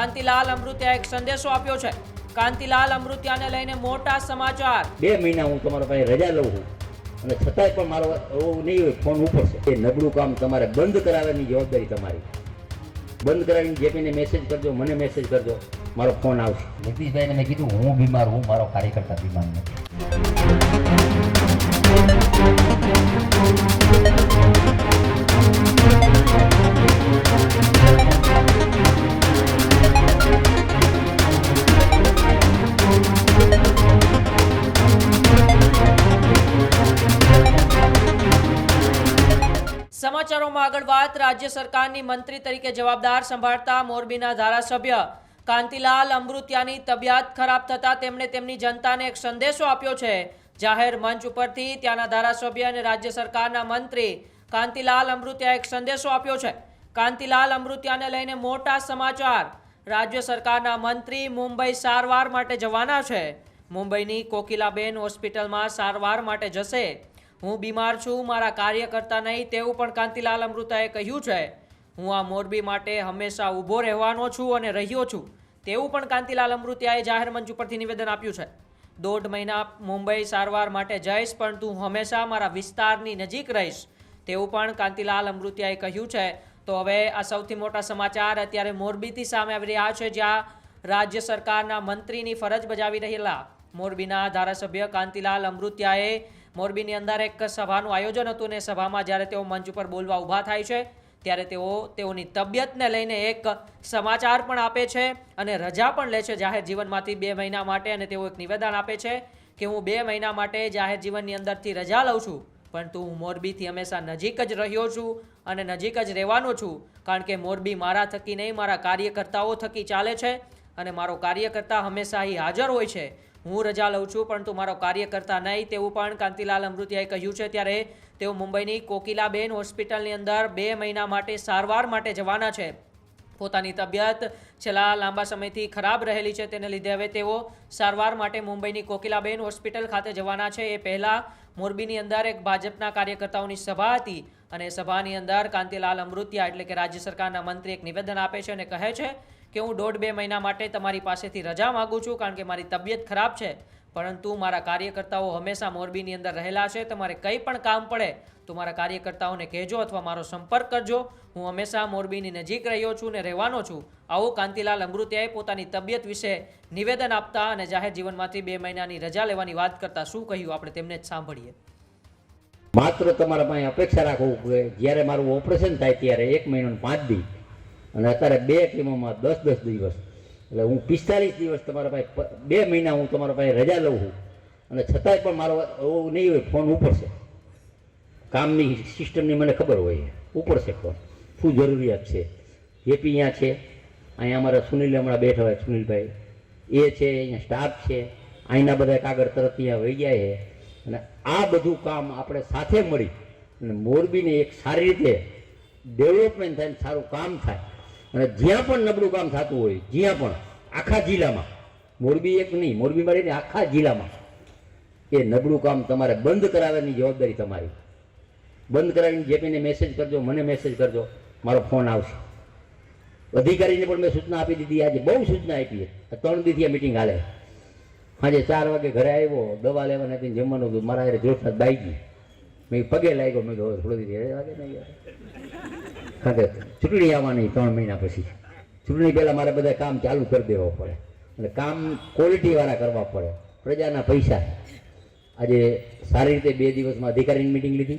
કાંતિલાલ અમૃત્યા એક સંદેશો આપ્યો છે. કાંતિલાલ અમૃત્યાને લઈને મોટા સમાચાર. બે મહિના હું તમારા પાસે રજા લઉં છું. અને છતાંય પણ મારો એવું નહીં હોય ફોન ઉપર છે. એ નબળું કામ તમારે બંધ કરાવવાની જવાબદારી તમારી. બંધ કરાવીને જેપીને મેસેજ કરજો મને મેસેજ કરજો. મારો ફોન આવશે. જગદીશભાઈને મેં કીધું હું બીમાર હું મારો કાર્યકર્તા બીમાર નથી. સમાચારોમાં આગળ વાત. રાજ્ય સરકારની મંત્રી તરીકે જવાબદાર સંભાળતા મોરબીના ધારાસભ્ય કાંતિલાલ અમૃતિયાની તબિયત ખરાબ થતા તેમણે તેમની જનતાને એક સંદેશો આપ્યો છે. જાહેર મંચ ઉપરથી ત્યાંના ધારાસભ્ય અને રાજ્ય સરકારના મંત્રી કાંતિલાલ અમૃતિયા એક સંદેશો આપ્યો છે. કાંતિલાલ અમૃતિયાને લઈને મોટા સમાચાર. રાજ્ય સરકારના મંત્રી મુંબઈ સારવાર માટે જવાના છે. મુંબઈની કોકિલાબેન હોસ્પિટલમાં સારવાર માટે જશે. હું બીમાર છું, મારા કાર્યકર્તા નહીં, તેવું પણ કાંતિલાલ અમૃતાએ કહ્યું છે. હું આ મોરબી માટે હંમેશા ઊભો રહેવાનો છું અને રહ્યો છું, તેવું પણ કાંતિલાલ અમૃતિયાએ જાહેર મંચ ઉપરથી નિવેદન આપ્યું છે. દોઢ મહિના મુંબઈ સારવાર માટે જઈશ, પણ તું હંમેશા મારા વિસ્તારની નજીક રહીશ, તેવું પણ કાંતિલાલ અમૃતિયાએ કહ્યું છે. તો હવે આ સૌથી મોટા સમાચાર અત્યારે મોરબીથી સામે આવી રહ્યા છે, જ્યાં રાજ્ય સરકારના મંત્રીની ફરજ બજાવી રહેલા મોરબીના ધારાસભ્ય કાંતિલાલ અમૃતિયાએ મોરબીની અંદર એક સભાનું આયોજન હતું ને સભામાં જ્યારે તેઓ મંચ ઉપર બોલવા ઊભા થાય છે, ત્યારે તેઓ તેઓની તબિયતને લઈને એક સમાચાર પણ આપે છે અને રજા પણ લે છે જાહેર જીવનમાંથી બે મહિના માટે અને તેઓ એક નિવેદન આપે છે કે હું બે મહિના માટે જાહેર જીવનની અંદરથી રજા લઉં છું, પરંતુ હું મોરબીથી હંમેશા નજીક જ રહ્યો છું અને નજીક જ રહેવાનો છું, કારણ કે મોરબી મારા થકી નહીં, મારા કાર્યકર્તાઓ થકી ચાલે છે અને મારો કાર્યકર્તા હંમેશા હાજર હોય છે. હું રજા લઉં છું પરંતુ મારો કાર્યકર્તા નહીં. તેવું પણ કાંતિલાલ અમૃતિયાએ કહ્યું છે. ત્યારે તેઓ મુંબઈની કોકિલાબેન હોસ્પિટલની અંદર બે મહિના માટે સારવાર માટે જવાના છે. પોતાની તબિયત છેલ્લા લાંબા સમયથી ખરાબ રહેલી છે. તેને લીધે હવે તેઓ સારવાર માટે મુંબઈની કોકિલાબેન હોસ્પિટલ ખાતે જવાના છે. એ પહેલાં મોરબીની અંદર એક ભાજપના કાર્યકર્તાઓની સભા હતી અને સભાની અંદર કાંતિલાલ અમૃતિયા એટલે કે રાજ્ય સરકારના મંત્રી એક નિવેદન આપે છે અને કહે છે કે હું દોઢ બે મહિના માટે તમારી પાસેથી રજા માગું છું કારણ કે મારી તબિયત ખરાબ છે. પરંતુ મારા કાર્યકર્તાઓ હંમેશા મોરબીની અંદર રહેલા છે. તમારે કંઈ પણ કામ પડે તો મારા કાર્યકર્તાઓને કહેજો અથવા મારો સંપર્ક કરજો. હું હંમેશા મોરબીની નજીક રહ્યો છું ને રહેવાનો છું. આવો કાંતિલાલ અમૃતિયાએ પોતાની તબિયત વિશે નિવેદન આપતા અને જાહેર જીવનમાંથી બે મહિનાની રજા લેવાની વાત કરતા શું કહ્યું? આપણે તેમને જ સાંભળીએ. માત્ર તમારા અપેક્ષા રાખવું જ્યારે મારું ઓપરેશન થાય ત્યારે એક મહિનો પાંચ દી. અને અત્યારે બે ટીમોમાં દસ દસ દિવસ. એટલે હું પિસ્તાલીસ દિવસ તમારા પાસે બે મહિના હું તમારા પાસે રજા લઉં છું. અને છતાંય પણ મારો એવું નહીં હોય, ફોન ઉપર છે કામની સિસ્ટમની મને ખબર હોય. ઉપર છે ફોન. શું જરૂરિયાત છે? જેપી અહીંયા છે. અહીંયા અમારા સુનિલ હમણાં બેઠા હોય, સુનિલભાઈ. એ છે, અહીંયા સ્ટાફ છે. અહીંના બધા કાગળ તરત અહીંયા વહી ગયા છે. અને આ બધું કામ આપણે સાથે મળી. અને મોરબીને એક સારી રીતે ડેવલપમેન્ટ થાય સારું કામ થાય. અને જ્યાં પણ નબળું કામ થતું હોય, જ્યાં પણ, આખા જિલ્લામાં. મોરબી એક નહીં, મોરબી મારીને આખા જિલ્લામાં. એ નબળું કામ તમારે બંધ કરાવવાની જવાબદારી તમારી. બંધ કરાવીને જેપીને મેસેજ કરજો, મને મેસેજ કરજો, મારો ફોન આવશે. અધિકારીને પણ મેં સૂચના આપી દીધી, આજે બહુ સૂચના આપી ત્રણ દીથી આ મિટિંગ હાલે સાંજે ચાર વાગે ઘરે આવ્યો, દવા લેવાને હતી જમવાનું હતું, મારા જોરસાદ બાઈ ગઈ. મેં પગે લાગ્યો, મેં થોડી વાગે નહીં યાર." કારણ કે ચૂંટણી આવવાની ત્રણ મહિના પછી. ચૂંટણી પહેલાં મારે બધા કામ ચાલુ કરી દેવા પડે. અને કામ ક્વોલિટીવાળા કરવા પડે. પ્રજાના પૈસા. આજે સારી રીતે બે દિવસમાં અધિકારીની મિટિંગ લીધી.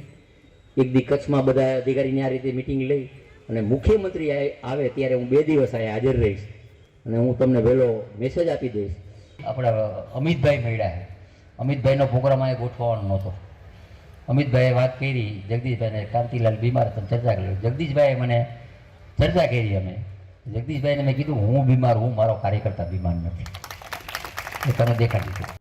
એક દી કચ્છમાં બધા અધિકારીની આ રીતે મિટિંગ લઈ. અને મુખ્યમંત્રી આવે ત્યારે હું બે દિવસ અહીંયા હાજર રહીશ. અને હું તમને વહેલો મેસેજ આપી દઈશ. આપણા અમિતભાઈ મળ્યા અમિતભાઈનો પ્રોગ્રામ અહીંયા ગોઠવવાનો નહોતો. અમિતભાઈએ વાત કરી, જગદીશભાઈને કાંતિલાલ બીમાર હતા ચર્ચા કરી. જગદીશભાઈએ મને ચર્ચા કરી અમે. જગદીશભાઈને મેં કીધું, હું બીમાર, હું મારો કાર્યકર્તા બીમાર નથી. એ તને દેખાડી દીધું.